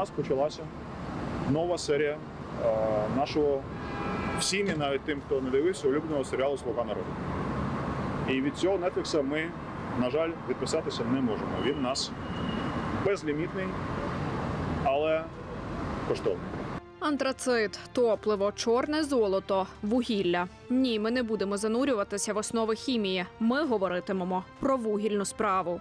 нас почалася нова серія е, нашого всім і навіть тим, хто не дивився, улюбленого серіалу Слуга народу. І від цього Netflix ми, на жаль, відписатися не можемо. Він у нас безлімітний, але коштовний. Антрацит, топливо, чорне золото, вугілля. Ні, ми не будемо занурюватися в основи хімії. Ми говоритимемо про вугільну справу.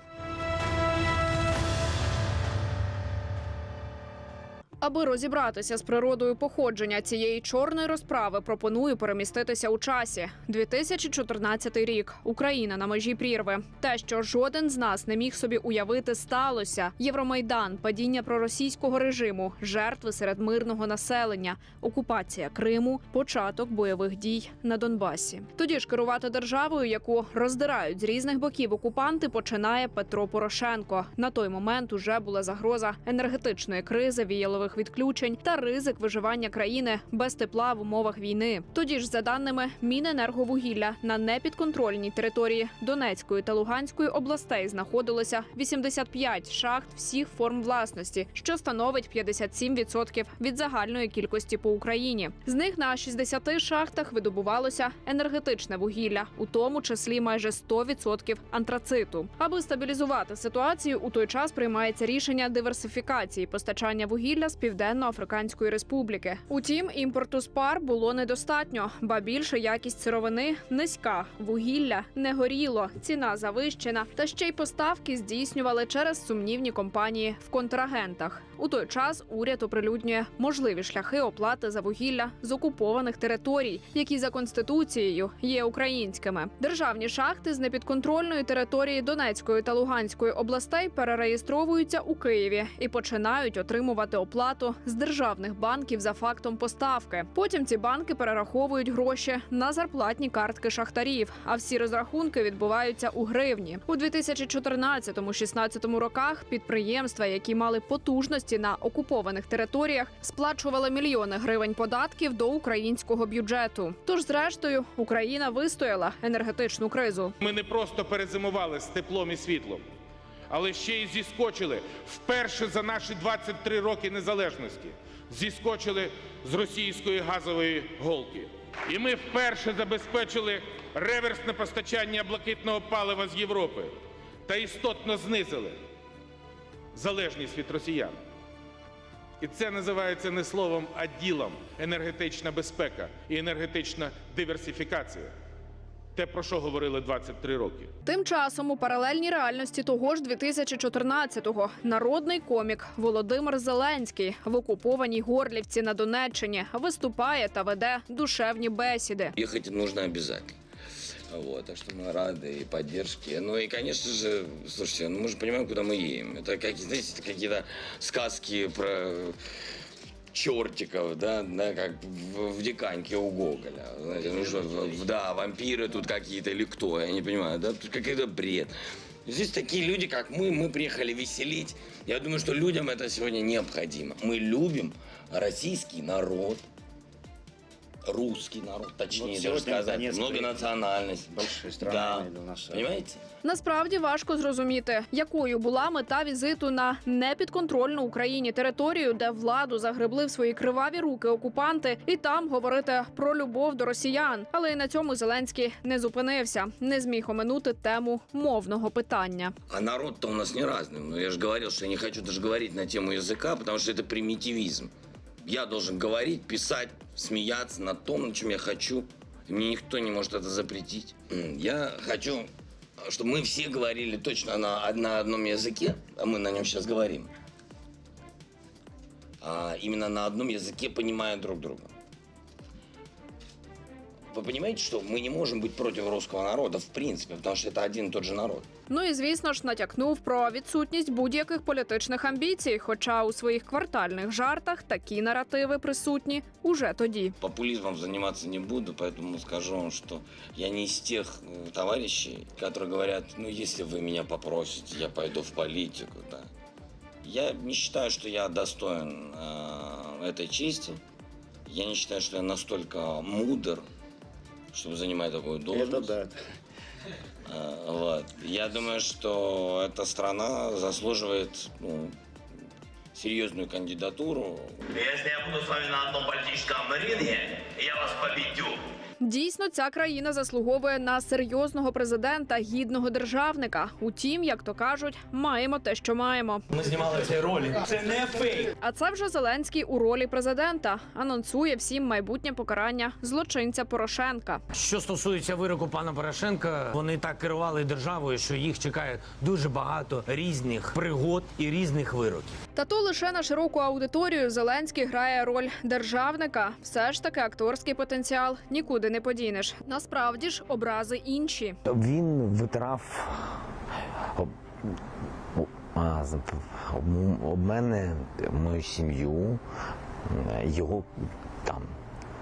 Аби розібратися з природою походження цієї чорної розправи, пропоную переміститися у часі. 2014 рік. Україна на межі прірви. Те, що жоден з нас не міг собі уявити, сталося. Євромайдан, падіння проросійського режиму, жертви серед мирного населення, окупація Криму, початок бойових дій на Донбасі. Тоді ж керувати державою, яку роздирають з різних боків окупанти, починає Петро Порошенко. На той момент уже була загроза енергетичної кризи, віялових відключень та ризик виживання країни без тепла в умовах війни. Тоді ж, за даними Міненерговугілля, на непідконтрольній території Донецької та Луганської областей знаходилося 85 шахт всіх форм власності, що становить 57% від загальної кількості по Україні. З них на 60 шахтах видобувалося енергетичне вугілля, у тому числі майже 100% антрациту. Аби стабілізувати ситуацію, у той час приймається рішення диверсифікації постачання вугілля з Південно-Африканської Республіки. Утім, імпорту з пар було недостатньо, ба більше якість сировини низька, вугілля не горіло, ціна завищена, та ще й поставки здійснювали через сумнівні компанії в контрагентах. У той час уряд оприлюднює можливі шляхи оплати за вугілля з окупованих територій, які за конституцією є українськими. Державні шахти з непідконтрольної території Донецької та Луганської областей перереєстровуються у Києві і починають отримувати оплату з державних банків за фактом поставки. Потім ці банки перераховують гроші на зарплатні картки шахтарів. А всі розрахунки відбуваються у гривні. У 2014-16 роках підприємства, які мали потужності на окупованих територіях, сплачували мільйони гривень податків до українського бюджету. Тож, зрештою, Україна вистояла енергетичну кризу. Ми не просто перезимували з теплом і світлом, але ще й зіскочили вперше за наші 23 роки незалежності. Зіскочили з російської газової голки. І ми вперше забезпечили реверсне постачання блакитного палива з Європи та істотно знизили залежність від росіян. І це називається не словом, а ділом енергетична безпека і енергетична диверсифікація Те, про що говорили 23 роки. Тим часом у паралельній реальності того ж 2014-го народний комік Володимир Зеленський в окупованій Горлівці на Донеччині виступає та веде душевні бесіди. Ехать нужно обязательно. Вот, так что мы рады и поддержке. Ну и, конечно же, слушайте, ну мы же понимаем, куда мы едем. Это, как, знаете, это какие-то сказки про чертиков, да, да, как в, в диканьке у Гоголя. Знаете, ну что, в- да, вампиры тут какие-то или кто, я не понимаю, да, тут какой-то бред. Здесь такие люди, как мы, мы приехали веселить. Я думаю, что людям это сегодня необходимо. Мы любим российский народ, русский народ, точнее Вот даже сегодня, сказать, наконец-то, многонациональность. Большие страны Да. имею в виду наши. Понимаете? Насправді важко зрозуміти, якою була мета візиту на непідконтрольну Україні територію, де владу загребли в свої криваві руки окупанти, і там говорити про любов до росіян. Але й на цьому Зеленський не зупинився, не зміг оминути тему мовного питання. А народ-то у нас не разный. Ну, я же говорил, что я не хочу даже говорить на тему языка, потому что это примитивизм. Я должен говорить, писать, смеяться над том, на чем я хочу. Мне никто не может это запретить. Я хочу, чтобы мы все говорили точно на, на одном языке, а мы на нем сейчас говорим. А именно на одном языке, понимая друг друга. Вы понимаете, что мы не можем быть против русского народа, в принципе, потому что это один и тот же народ. Ну і звісно ж натякнув про відсутність будь-яких політичних амбіцій. Хоча у своїх квартальних жартах такі наративи присутні уже тоді. Популизмом заниматься не буду, поэтому скажу вам, что я не из тех э, товарищей, которые говорят, ну, если вы меня попросите, я пойду в политику, да. Я не считаю, что я достоин э, этой чести. Я не считаю, что я настолько мудр, чтобы занимать такую должность. Это да. Э, Вот. Я думаю, что эта страна заслуживает ну, серьезную кандидатуру. Если я буду с вами на одном политическом ринге, я вас победю. Дійсно, ця країна заслуговує на серйозного президента, гідного державника. Утім, як то кажуть, маємо те, що маємо. Ми знімали цей ролик. Це не фейк. А це вже Зеленський у ролі президента анонсує всім майбутнє покарання злочинця Порошенка. Що стосується вироку пана Порошенка, вони так керували державою, що їх чекає дуже багато різних пригод і різних вироків. Та то лише на широку аудиторію Зеленський грає роль державника. Все ж таки акторський потенціал нікуди не подінеш. Насправді ж образи інші. Він витирав об, мене, мою сім'ю, його там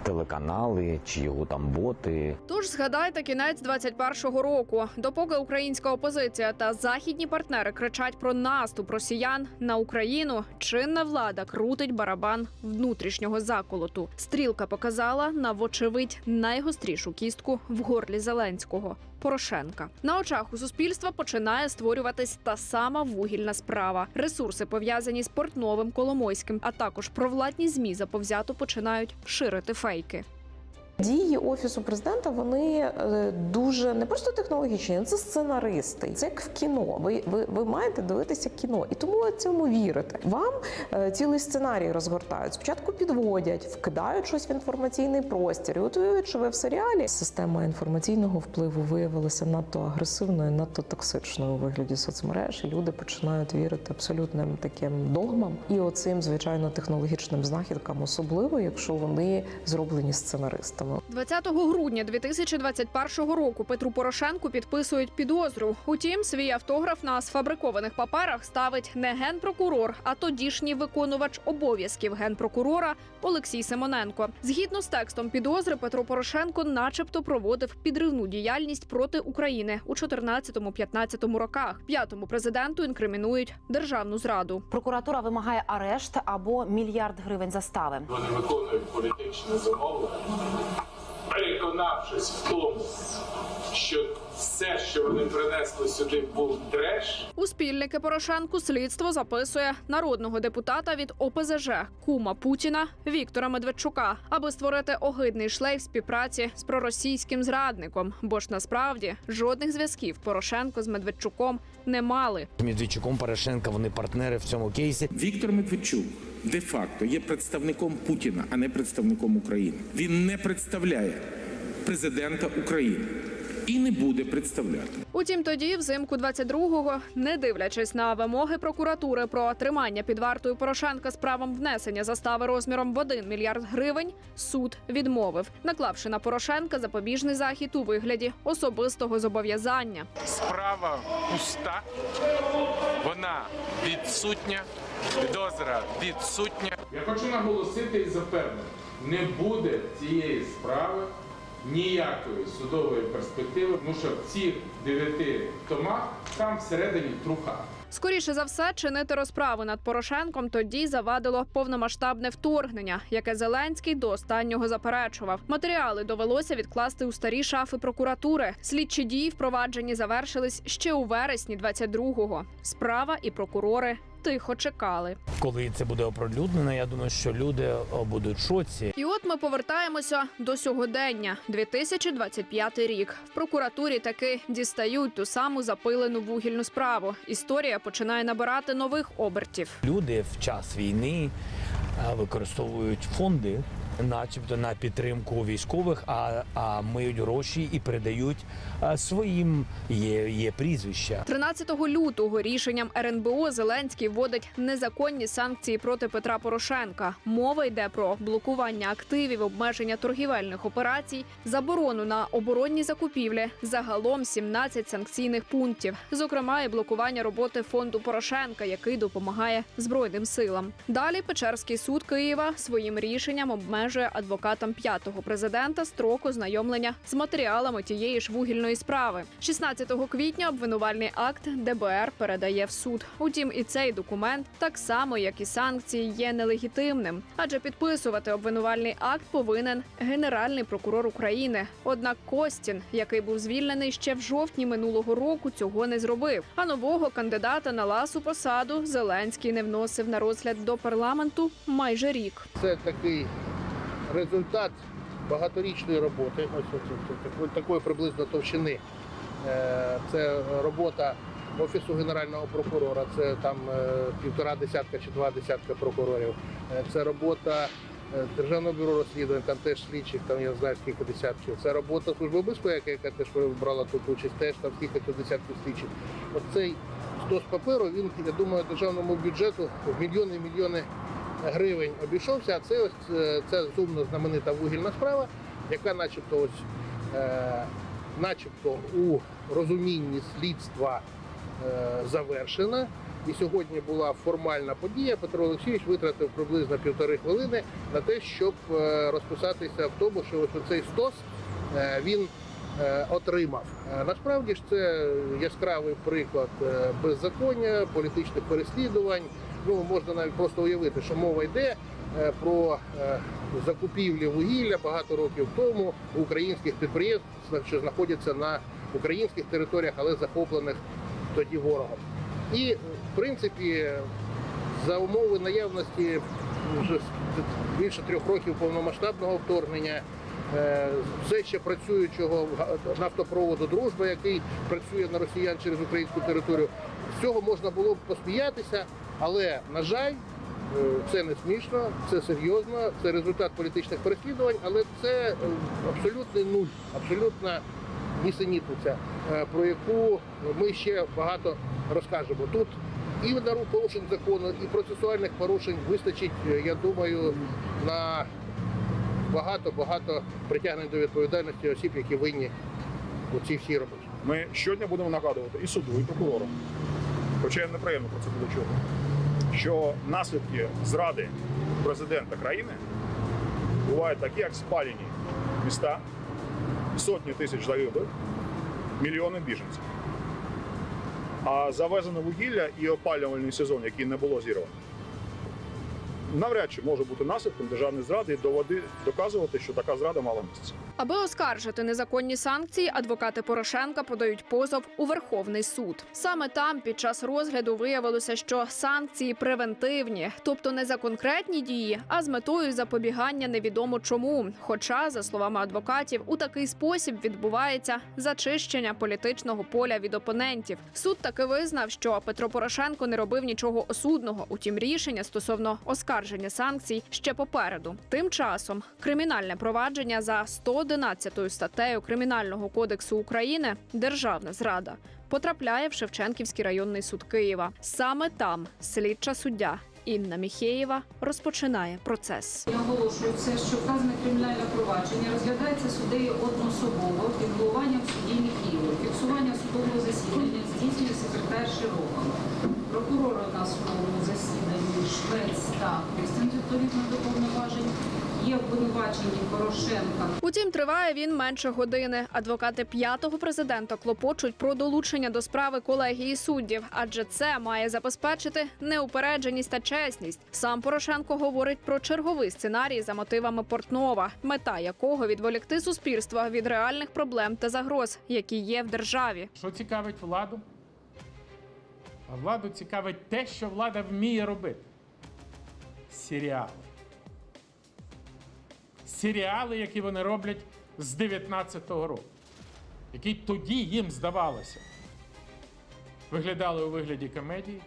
телеканали чи його там боти. Тож згадайте кінець 21-го року. Допоки українська опозиція та західні партнери кричать про наступ росіян на Україну, чинна влада крутить барабан внутрішнього заколоту. Стрілка показала на вочевидь найгострішу кістку в горлі Зеленського. Порошенка на очах у суспільства починає створюватись та сама вугільна справа. Ресурси пов'язані з портновим Коломойським, а також провладні змі заповзято починають ширити фейки. Дії офісу президента вони е, дуже не просто технологічні, це сценаристи. Це як в кіно. Ви, ви, ви маєте дивитися кіно, і тому цьому вірите. Вам е, цілий сценарій розгортають. Спочатку підводять, вкидають щось в інформаційний простір. І уявіть, що ви в серіалі система інформаційного впливу виявилася надто агресивною, надто токсичною у вигляді соцмереж. І люди починають вірити абсолютним таким догмам і оцим, звичайно, технологічним знахідкам, особливо якщо вони зроблені сценаристами. 20 грудня 2021 року Петру Порошенку підписують підозру. Утім, свій автограф на сфабрикованих паперах ставить не генпрокурор, а тодішній виконувач обов'язків генпрокурора Олексій Симоненко. Згідно з текстом підозри, Петро Порошенко, начебто, проводив підривну діяльність проти України у 14-15 роках. П'ятому президенту інкримінують державну зраду. Прокуратура вимагає арешт або мільярд гривень застави. Вони виконують політичне замовлення, переконавшись в тому, що все, що вони принесли сюди, був треш. У спільники Порошенку слідство записує народного депутата від ОПЗЖ кума Путіна Віктора Медведчука, аби створити огидний шлейф співпраці з проросійським зрадником. Бо ж насправді жодних зв'язків Порошенко з Медведчуком не мали. Медведчуком Порошенка вони партнери в цьому кейсі. Віктор Медведчук де-факто є представником Путіна, а не представником України. Він не представляє президента України і не буде представляти. Утім, тоді, взимку 22-го, не дивлячись на вимоги прокуратури про тримання під вартою Порошенка з правом внесення застави розміром в 1 мільярд гривень, суд відмовив, наклавши на Порошенка запобіжний захід у вигляді особистого зобов'язання. Справа пуста, вона відсутня, підозра відсутня. Я хочу наголосити і запевнити, не буде цієї справи ніякої судової перспективи, тому що в цих дев'яти томах там всередині труха. Скоріше за все, чинити розправу над Порошенком тоді завадило повномасштабне вторгнення, яке Зеленський до останнього заперечував. Матеріали довелося відкласти у старі шафи прокуратури. Слідчі дії впроваджені завершились ще у вересні 22-го. Справа і прокурори тихо чекали. Коли це буде оприлюднено, я думаю, що люди будуть в шоці. І от ми повертаємося до сьогодення, 2025 рік. В прокуратурі таки дістають ту саму запилену вугільну справу. Історія починає набирати нових обертів. Люди в час війни використовують фонди, начебто на підтримку військових, а, а миють гроші і передають своїм є, є прізвища. 13 лютого рішенням РНБО Зеленський вводить незаконні санкції проти Петра Порошенка. Мова йде про блокування активів, обмеження торгівельних операцій, заборону на оборонні закупівлі, загалом 17 санкційних пунктів, зокрема і блокування роботи фонду Порошенка, який допомагає збройним силам. Далі Печерський суд Києва своїм рішенням обмежує обмежує адвокатам п'ятого президента строк ознайомлення з матеріалами тієї ж вугільної справи. 16 квітня обвинувальний акт ДБР передає в суд. Утім, і цей документ, так само як і санкції, є нелегітимним, адже підписувати обвинувальний акт повинен генеральний прокурор України. Однак Костін, який був звільнений ще в жовтні минулого року, цього не зробив. А нового кандидата на ласу посаду Зеленський не вносив на розгляд до парламенту майже рік. Це такий результат багаторічної роботи, ось ось, такої приблизно товщини. Е, Це робота Офісу Генерального прокурора, це там е, півтора десятка чи два десятка прокурорів. Е, Це робота Державного бюро розслідувань, там теж слідчих, там я знаю скільки десятків. Це робота Служби безпеки, яка теж брала тут участь, теж там скільки десятків слідчих. От цей стос паперу, він, я думаю, державному бюджету в мільйони мільйони гривень обійшовся. А це е, сумно знаменита вугільна справа, яка начебто ось е, начебто у розумінні слідства е, завершена. І сьогодні була формальна подія. Петро Олексійович витратив приблизно півтори хвилини на те, щоб е, розписатися в тому, що ось цей стос е, він отримав. Насправді ж це яскравий приклад беззаконня, політичних переслідувань. Ну можна навіть просто уявити, що мова йде е, про е, закупівлі вугілля багато років тому у українських підприємств, що знаходяться на українських територіях, але захоплених тоді ворогом. І в принципі, за умови наявності вже більше трьох років повномасштабного вторгнення. е, Все ще працюючого нафтопроводу Дружба, який працює на росіян через українську територію. З цього можна було б посміятися, але на жаль, е, це не смішно, це серйозно, це результат політичних переслідувань, але це е, абсолютний нуль, абсолютна нісенітниця, е, про яку ми ще багато розкажемо. Тут і на порушень закону, і процесуальних порушень вистачить, я думаю, на багато-багато притягнень до відповідальності осіб, які винні у цій всій роботі. Ми щодня будемо нагадувати і суду, і прокурорам, хоча їм неприємно про це буде чути, що наслідки зради президента країни бувають такі, як спалені міста, сотні тисяч загиблих, мільйони біженців. А завезене вугілля і опалювальний сезон, який не було зірвано, навряд чи може бути наслідком державної зради і доводи доказувати, що така зрада мала місце. Аби оскаржити незаконні санкції, адвокати Порошенка подають позов у Верховний суд. Саме там під час розгляду виявилося, що санкції превентивні, тобто не за конкретні дії, а з метою запобігання невідомо чому. Хоча, за словами адвокатів, у такий спосіб відбувається зачищення політичного поля від опонентів. Суд таки визнав, що Петро Порошенко не робив нічого осудного. Утім, рішення стосовно оскарження санкцій ще попереду. Тим часом кримінальне провадження за 111 статтею Кримінального кодексу України Державна зрада потрапляє в Шевченківський районний суд Києва. Саме там слідча суддя Інна Міхеєва розпочинає процес. Наголошується, що вказане кримінальне провадження розглядається суддею одноособово під головуванням судді Міхієва. Фіксування судового засідання здійснює секретар Широкого. Прокурор у нас судовому засіданні Швець та Кристин відповідно до повноважень. Є обвинувачені Порошенка Утім, триває він менше години. Адвокати п'ятого президента клопочуть про долучення до справи колегії суддів, адже це має забезпечити неупередженість та чесність. Сам Порошенко говорить про черговий сценарій за мотивами Портнова, мета якого відволікти суспільство від реальних проблем та загроз, які є в державі. Що цікавить владу? А владу цікавить те, що влада вміє робити. Серіали. Серіали, які вони роблять з 19-го року, які тоді їм здавалося, виглядали у вигляді комедії.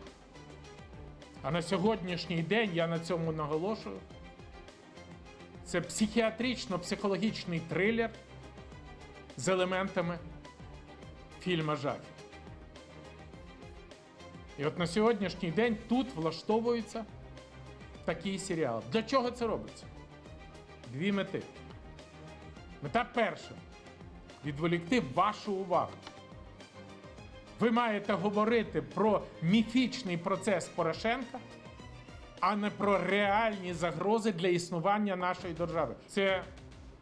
А на сьогоднішній день я на цьому наголошую. Це психіатрично-психологічний трилер з елементами фільма жахів. І от на сьогоднішній день тут влаштовується такий серіал. Для чого це робиться? Дві мети. Мета перша відволікти вашу увагу. Ви маєте говорити про міфічний процес Порошенка, а не про реальні загрози для існування нашої держави. Це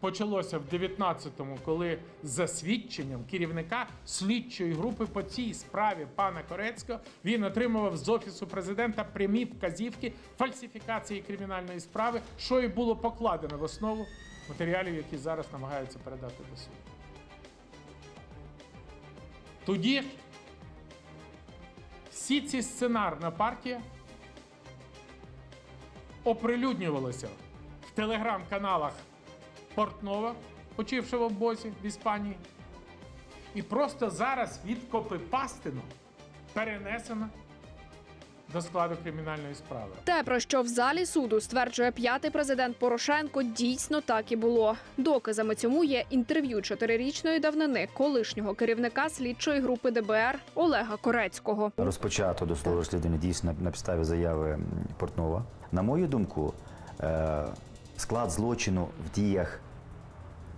почалося в 19-му, коли за свідченням керівника слідчої групи по цій справі пана Корецького він отримував з офісу президента прямі вказівки фальсифікації кримінальної справи, що і було покладено в основу матеріалів, які зараз намагаються передати до суду. Тоді всі ці сценарна партія оприлюднювалася в телеграм-каналах Портнова, почившого в босі в Іспанії, і просто зараз від Копипастину перенесена до складу кримінальної справи. Те, про що в залі суду стверджує п'ятий президент Порошенко, дійсно так і було. Доказами цьому є інтерв'ю чотирирічної давнини колишнього керівника слідчої групи ДБР Олега Корецького. Розпочато досудове розслідування дійсно на- на підставі заяви Портнова. На мою думку, е, склад злочину в діях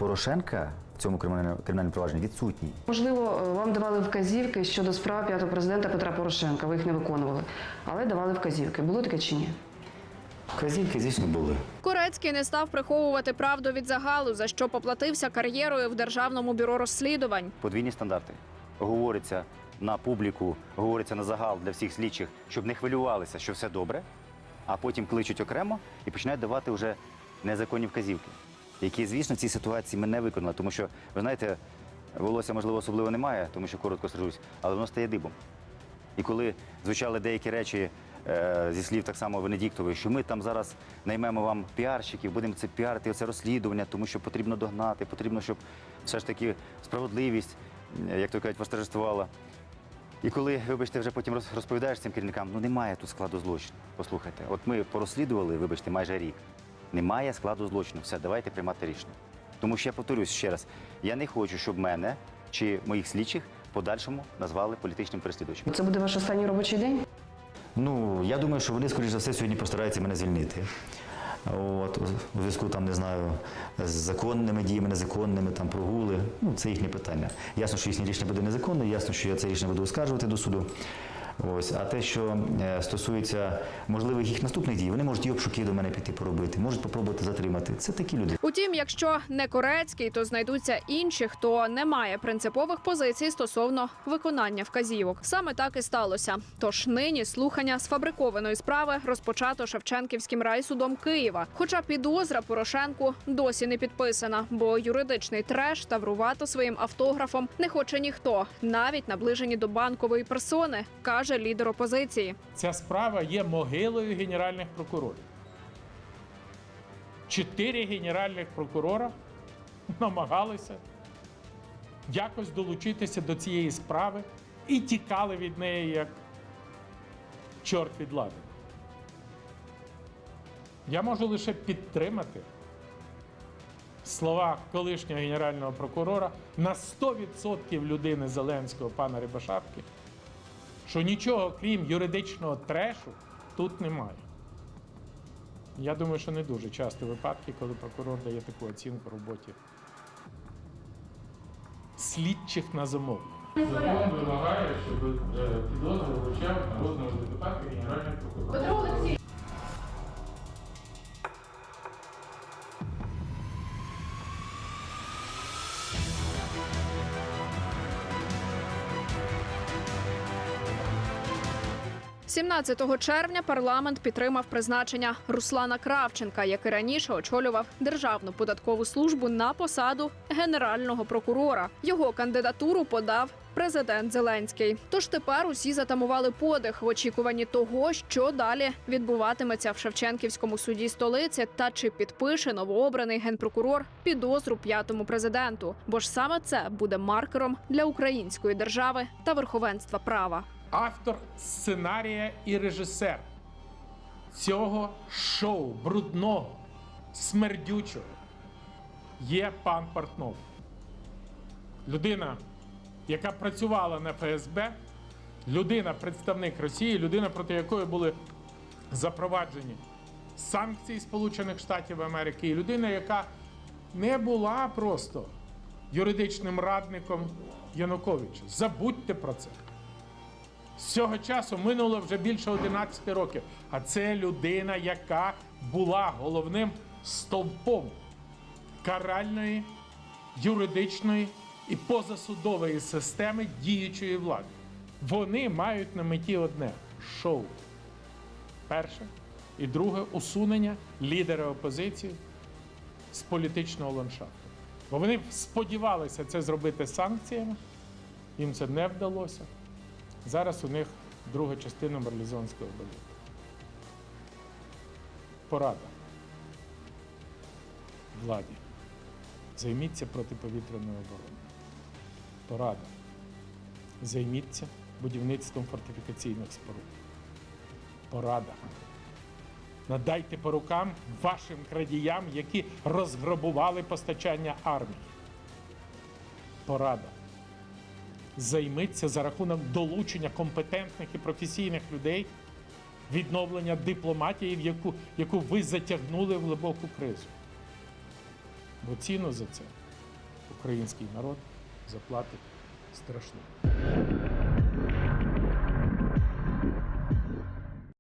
Порошенка в цьому кримінальному провадженні відсутній. Можливо, е, вам давали вказівки щодо справ п'ятого президента Петра Порошенка. Ви їх не виконували, але давали вказівки. Було таке чи ні? Вказівки, звісно, були. Корецький не став приховувати правду від загалу, за що поплатився кар'єрою в державному бюро розслідувань. Подвійні стандарти. Говориться на публіку, говориться на загал для всіх слідчих, щоб не хвилювалися, що все добре, а потім кличуть окремо і починають давати вже незаконні вказівки, які, звісно, в цій ситуації ми не виконали. Тому що, ви знаєте, волосся, можливо, особливо немає, тому що коротко стрижусь, але воно стає дибом. І коли звучали деякі речі е, зі слів так само Венедіктової, що ми там зараз наймемо вам піарщиків, будемо це піарити, це розслідування, тому що потрібно догнати, потрібно, щоб все ж таки справедливість, е, як то кажуть, восторжествувала. І коли, вибачте, вже потім розповідаєш цим керівникам, ну немає тут складу злочину. Послухайте, от ми порозслідували, вибачте, майже рік. Немає складу злочину. Все, давайте приймати рішення. Тому що я повторюсь ще раз: я не хочу, щоб мене чи моїх слідчих подальшому назвали політичним переслідувачем. Це буде ваш останній робочий день? Ну, я думаю, що вони, скоріш за все, сьогодні постараються мене звільнити. От, у зв'язку там, не знаю, з законними діями, незаконними, там прогули. Ну, це їхнє питання. Ясно, що їхнє рішення буде незаконне, ясно, що я це рішення буду оскаржувати до суду. Ось, а те, що е, стосується можливих їх наступних дій, вони можуть і обшуки до мене піти поробити, можуть попробувати затримати. Це такі люди. Утім, якщо не Корецький, то знайдуться інші, хто не має принципових позицій стосовно виконання вказівок. Саме так і сталося. Тож нині слухання сфабрикованої справи розпочато Шевченківським райсудом Києва. Хоча підозра Порошенку досі не підписана, бо юридичний треш таврувати своїм автографом не хоче ніхто, навіть наближені до банкової персони, каже лідер опозиції. Ця справа є могилою генеральних прокурорів. Чотири генеральних прокурора намагалися якось долучитися до цієї справи і тікали від неї як чорт від лади. Я можу лише підтримати слова колишнього генерального прокурора на 100% людини Зеленського пана Рибашавки, що нічого крім юридичного трешу тут немає. Я думаю, що не дуже часто випадки, коли прокурор дає таку оцінку роботі слідчих на замовлення. Закон вимагає, щоб підозру вручав народного депутата генеральний прокурор. – 17 червня парламент підтримав призначення Руслана Кравченка, який раніше очолював Державну податкову службу на посаду генерального прокурора. Його кандидатуру подав президент Зеленський. Тож тепер усі затамували подих в очікуванні того, що далі відбуватиметься в Шевченківському суді столиці, та чи підпише новообраний генпрокурор підозру п'ятому президенту. Бо ж саме це буде маркером для української держави та верховенства права. Автор сценарія і режисер цього шоу брудного, смердючого є пан Портнов. Людина, яка працювала на ФСБ, людина, представник Росії, людина, проти якої були запроваджені санкції Сполучених Штатів Америки, і людина, яка не була просто юридичним радником Януковича. Забудьте про це. Цього часу минуло вже більше 11 років. А це людина, яка була головним стовпом каральної, юридичної і позасудової системи діючої влади. Вони мають на меті одне шоу. Перше. І друге усунення лідера опозиції з політичного ландшафту. Бо вони сподівалися це зробити санкціями, їм це не вдалося. Зараз у них друга частина марлізонського балету. Порада владі. Займіться протиповітряною обороною. Порада. Займіться будівництвом фортифікаційних споруд. Порада. Надайте по рукам вашим крадіям, які розграбували постачання армії. Порада. Займіться за рахунок долучення компетентних і професійних людей відновлення дипломатії, в яку, яку ви затягнули в глибоку кризу. Бо ціну за це український народ заплатить страшну.